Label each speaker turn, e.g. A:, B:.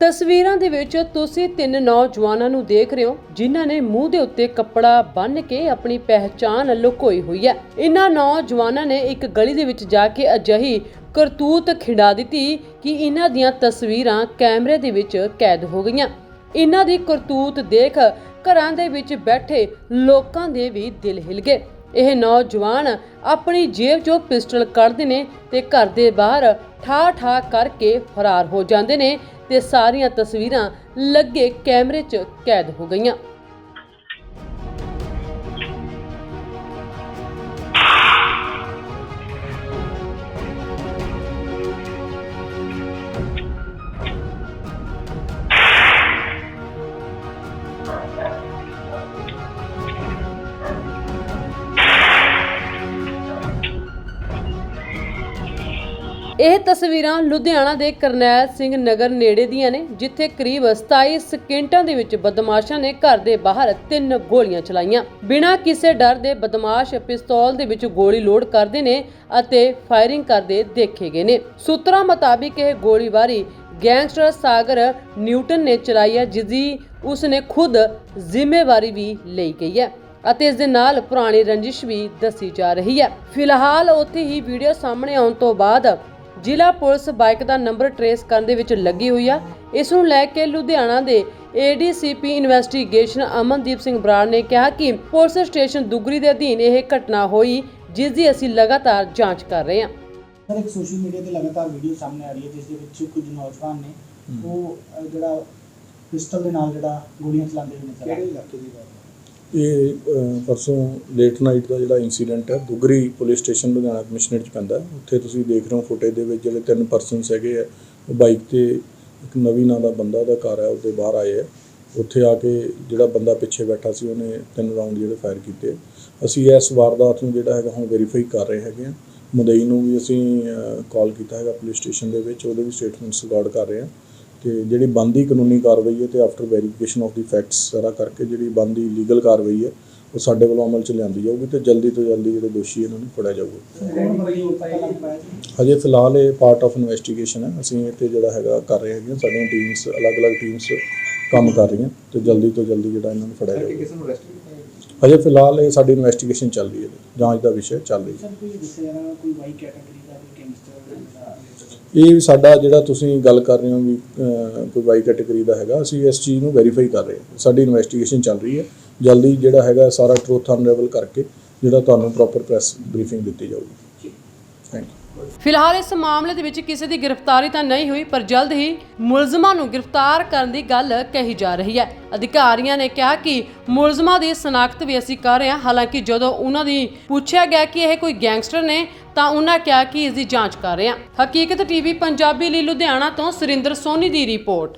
A: ਤਸਵੀਰਾਂ ਦੇ ਵਿੱਚ ਤੁਸੀਂ ਤਿੰਨ ਨੌਜਵਾਨਾਂ ਨੂੰ ਦੇਖ ਰਹੇ ਹੋ, ਜਿਨ੍ਹਾਂ ਨੇ ਮੂੰਹ ਦੇ ਉੱਤੇ ਕੱਪੜਾ ਬੰਨ੍ਹ ਕੇ ਆਪਣੀ ਪਹਿਚਾਣ ਲੁਕੋਈ ਹੋਈ ਹੈ। ਇਹਨਾਂ ਨੌਜਵਾਨਾਂ ਨੇ ਇੱਕ ਗਲੀ ਦੇ ਵਿੱਚ ਜਾ ਕੇ ਅਜਿਹੀ ਕਰਤੂਤ ਖਿੰਡਾ ਦਿੱਤੀ ਕਿ ਇਹਨਾਂ ਦੀਆਂ ਤਸਵੀਰਾਂ ਕੈਮਰੇ ਦੇ ਵਿੱਚ ਕੈਦ ਹੋ ਗਈਆਂ। ਇਹਨਾਂ ਦੀ ਕਰਤੂਤ ਦੇਖ ਘਰਾਂ ਦੇ ਵਿੱਚ ਬੈਠੇ ਲੋਕਾਂ ਦੇ ਵੀ ਦਿਲ ਹਿਲ ਗਏ। ਇਹ ਨੌਜਵਾਨ ਆਪਣੀ ਜੇਬ 'ਚੋਂ ਪਿਸਟਲ ਕੱਢਦੇ ਨੇ ਤੇ ਘਰ ਦੇ ਬਾਹਰ ਠਾ ਠਾ ਕਰਕੇ ਫਰਾਰ ਹੋ ਜਾਂਦੇ ਨੇ ਤੇ ਸਾਰੀਆਂ ਤਸਵੀਰਾਂ ਲੱਗੇ ਕੈਮਰੇ 'ਚ ਕੈਦ ਹੋ ਗਈਆਂ। ਇਹ ਤਸਵੀਰਾਂ ਲੁਧਿਆਣਾ ਦੇ ਕਰਨੈਲ ਸਿੰਘ ਨਗਰ ਨੇੜੇ ਦੀਆਂ ਨੇ, ਜਿੱਥੇ ਕਰੀਬ 27 ਸਕਿੰਟਾਂ ਦੇ ਵਿੱਚ ਬਦਮਾਸ਼ਾਂ ਨੇ ਘਰ ਦੇ ਬਾਹਰ ਤਿੰਨ ਗੋਲੀਆਂ ਚਲਾਈਆਂ। ਬਿਨਾਂ ਕਿਸੇ ਡਰ ਦੇ ਬਦਮਾਸ਼ ਪਿਸਤੌਲ ਦੇ ਵਿੱਚ ਗੋਲੀ ਲੋਡ ਕਰਦੇ ਨੇ ਅਤੇ ਫਾਇਰਿੰਗ ਕਰਦੇ ਦੇਖੇ ਗਏ ਨੇ। ਸੂਤਰਾਂ ਮੁਤਾਬਿਕ ਇਹ ਗੋਲੀਬਾਰੀ ਗੈਂਗਸਟਰ ਸਾਗਰ ਨਿਊਟਨ ਨੇ ਚਲਾਈ ਹੈ ਜਿਸ ਦੀ ਉਸਨੇ ਖੁਦ ਜ਼ਿੰਮੇਵਾਰੀ ਵੀ ਲਈ ਗਈ ਹੈ ਅਤੇ ਇਸ ਦੇ ਨਾਲ ਪੁਰਾਣੀ ਰੰਜਿਸ਼ ਵੀ ਦੱਸੀ ਜਾ ਰਹੀ ਹੈ। ਫਿਲਹਾਲ ਉੱਥੇ ਹੀ ਵੀਡੀਓ ਸਾਹਮਣੇ ਆਉਣ ਤੋਂ ਬਾਅਦ ਜ਼ਿਲ੍ਹਾ ਪੁਲਿਸ ਬਾਈਕ ਦਾ ਨੰਬਰ ਟਰੇਸ ਕਰਨ ਦੇ ਵਿੱਚ ਲੱਗੀ ਹੋਈ ਆ। ਇਸ ਨੂੰ ਲੈ ਕੇ ਲੁਧਿਆਣਾ ਦੇ ਏਡੀਸੀਪੀ ਇਨਵੈਸਟੀਗੇਸ਼ਨ ਅਮਨਦੀਪ ਸਿੰਘ ਬਰਾੜ ਨੇ ਕਿਹਾ ਕਿ ਪੁਲਿਸ ਸਟੇਸ਼ਨ ਦੁਗਰੀ ਦੇ ਅਧੀਨ ਇਹ ਘਟਨਾ ਹੋਈ ਜਿਸ ਦੀ ਅਸੀਂ ਲਗਾਤਾਰ ਜਾਂਚ ਕਰ ਰਹੇ ਹਾਂ।
B: ਸਰ ਇੱਕ ਸੋਸ਼ਲ ਮੀਡੀਆ ਤੇ ਲਗਾਤਾਰ ਵੀਡੀਓ ਸਾਹਮਣੇ ਆ ਰਹੀ ਹੈ ਜਿਸ ਦੇ ਵਿੱਚ ਕੁਝ ਨੌਜਵਾਨ ਨੇ ਉਹ ਜਿਹੜਾ ਪਿਸਟਲ ਦੇ ਨਾਲ ਜਿਹੜਾ ਗੋਲੀਆਂ ਚਲਾਉਂਦੇ ਹੋਏ ਨਜ਼ਰ ਆ ਰਹੇ ਇਲਾਕੇ ਦੀ ਬਾਤ
C: ਇਹ ਪਰਸੋਂ ਲੇਟ ਨਾਈਟ ਦਾ ਜਿਹੜਾ ਇਨਸੀਡੈਂਟ ਹੈ, Dugri police station Ludhiana commissioner ਚ ਪੈਂਦਾ ਉੱਥੇ ਤੁਸੀਂ ਦੇਖ ਰਹੇ ਹੋ ਫੁਟੇਜ ਦੇ ਵਿੱਚ ਜਿਹੜੇ ਤਿੰਨ ਪਰਸਨਸ ਹੈਗੇ ਆ, ਉਹ ਬਾਈਕ ਤੇ ਇੱਕ ਨਵੀਂ ਨਾਂ ਦਾ ਬੰਦਾ ਦਾ ਘਰ ਹੈ, ਉਹਦੇ ਬਾਹਰ ਆਏ ਆ। ਉੱਥੇ ਆ ਕੇ ਜਿਹੜਾ ਬੰਦਾ ਪਿੱਛੇ ਬੈਠਾ ਸੀ, ਉਹਨੇ ਤਿੰਨ ਰਾਉਂਡ ਜਿਹੜੇ ਫਾਇਰ ਕੀਤੇ। ਅਸੀਂ ਇਸ ਵਾਰਦਾਤ ਨੂੰ ਜਿਹੜਾ ਹੈਗਾ ਹੁਣ ਵੈਰੀਫਾਈ ਕਰ ਰਹੇ ਹੈਗੇ ਆ। ਮੁਦਈ ਨੂੰ ਵੀ ਅਸੀਂ ਕਾਲ ਕੀਤਾ ਹੈਗਾ ਪੁਲਿਸ ਸਟੇਸ਼ਨ ਦੇ ਵਿੱਚ, ਉਹਦੇ ਵੀ ਸਟੇਟਮੈਂਟਸ ਰਿਕਾਰਡ ਕਰ ਰਹੇ ਆ। ਤੇ ਜਿਹੜੀ ਬੰਦੀ ਕਾਨੂੰਨੀ ਕਾਰਵਾਈ ਹੈ ਤੇ after verification of the facts ਸਾਰਾ ਕਰਕੇ ਜਿਹੜੀ ਬੰਦੀ ਲੀਗਲ ਕਾਰਵਾਈ ਹੈ, ਉਹ ਸਾਡੇ ਵੱਲੋਂ ਅਮਲ ਚ ਲਿਆਂਦੀ ਜਾਊਗੀ ਤੇ ਜਲਦੀ ਤੋਂ ਜਲਦੀ ਜਿਹੜੇ ਦੋਸ਼ੀ ਇਹਨਾਂ ਨੂੰ ਫੜਿਆ ਜਾਊਗਾ। ਹਜੇ ਫਿਲਹਾਲ ਇਹ ਪਾਰਟ ਆਫ ਇਨਵੈਸਟੀਗੇਸ਼ਨ ਹੈ। ਅਸੀਂ ਇਹ ਤੇ ਜਿਹੜਾ ਹੈਗਾ ਕਰ ਰਹੇ ਹੈਗੇ ਸਾਡੀਆਂ ਟੀਮਸ ਅਲੱਗ-ਅਲੱਗ ਟੀਮਸ ਕੰਮ ਕਰ ਰਹੀਆਂ ਤੇ ਜਲਦੀ ਤੋਂ ਜਲਦੀ ਜਿਹੜਾ ਇਹਨਾਂ ਨੂੰ ਫੜਿਆ ਜਾਊਗਾ। ਹਜੇ ਫਿਲਹਾਲ ਇਹ ਸਾਡੀ ਇਨਵੈਸਟੀਗੇਸ਼ਨ ਚੱਲ ਰਹੀ ਹੈ। ਜਾਂਚ ਦਾ ਵਿਸ਼ਾ ਚੱਲ ਰਹੀ ਹੈ।
B: ਕੋਈ ਦੱਸਿਆ ਕੋਈ ਵਾਈ ਕੈਟਾਗਰੀ
C: ਇਹ ਸਾਡਾ ਜਿਹੜਾ ਤੁਸੀਂ ਗੱਲ ਕਰ ਰਹੇ ਹੋ ਵੀ ਕੋਈ ਵਾਈ ਕੈਟਾਗਰੀ ਦਾ ਹੈਗਾ, ਅਸੀਂ ਇਸ ਚੀਜ਼ ਨੂੰ ਵੈਰੀਫਾਈ ਕਰ ਰਹੇ ਹਾਂ। ਸਾਡੀ ਇਨਵੈਸਟੀਗੇਸ਼ਨ ਚੱਲ ਰਹੀ ਹੈ। ਜਲਦੀ ਜਿਹੜਾ ਹੈਗਾ, ਸਾਰਾ ਟਰੂਥ ਅਨਰੇਵਲ ਕਰਕੇ ਜਿਹੜਾ ਤੁਹਾਨੂੰ ਪ੍ਰੋਪਰ ਪ੍ਰੈਸ ਬਰੀਫਿੰਗ ਦਿੱਤੀ ਜਾਊਗੀ। ਥੈਂਕ ਯੂ
A: ਫਿਲਹਾਲ ਇਸ ਮਾਮਲੇ ਦੇ ਵਿੱਚ ਕਿਸੇ ਦੀ ਗ੍ਰਿਫਤਾਰੀ ਤਾਂ ਨਹੀਂ ਹੋਈ, ਪਰ ਜਲਦ ਹੀ ਮੁਲਜ਼ਮਾਂ ਨੂੰ ਗ੍ਰਿਫਤਾਰ ਕਰਨ ਦੀ ਗੱਲ ਕਹੀ ਜਾ ਰਹੀ ਹੈ। ਅਧਿਕਾਰੀਆਂ ਨੇ ਕਿਹਾ ਕਿ ਮੁਲਜ਼ਮਾਂ ਦੀ ਸਨਾਖਤ ਵੀ ਅਸੀਂ ਕਰ ਰਹੇ ਹਾਂ। ਹਾਲਾਂਕਿ ਜਦੋਂ ਉਹਨਾਂ ਦੀ ਪੁੱਛਿਆ ਗਿਆ ਕਿ ਇਹ ਕੋਈ ਗੈਂਗਸਟਰ ਨੇ ਤਾਂ ਉਹਨਾਂ ਕਿਹਾ ਕਿ ਇਸ ਦੀ ਜਾਂਚ ਕਰ ਰਹੇ ਹਾਂ। ਹਕੀਕਤ ਟੀਵੀ, ਪੰਜਾਬੀ ਲਈ ਲੁਧਿਆਣਾ ਤੋਂ ਸੁਰਿੰਦਰ ਸੋਨੀ ਦੀ ਰਿਪੋਰਟ।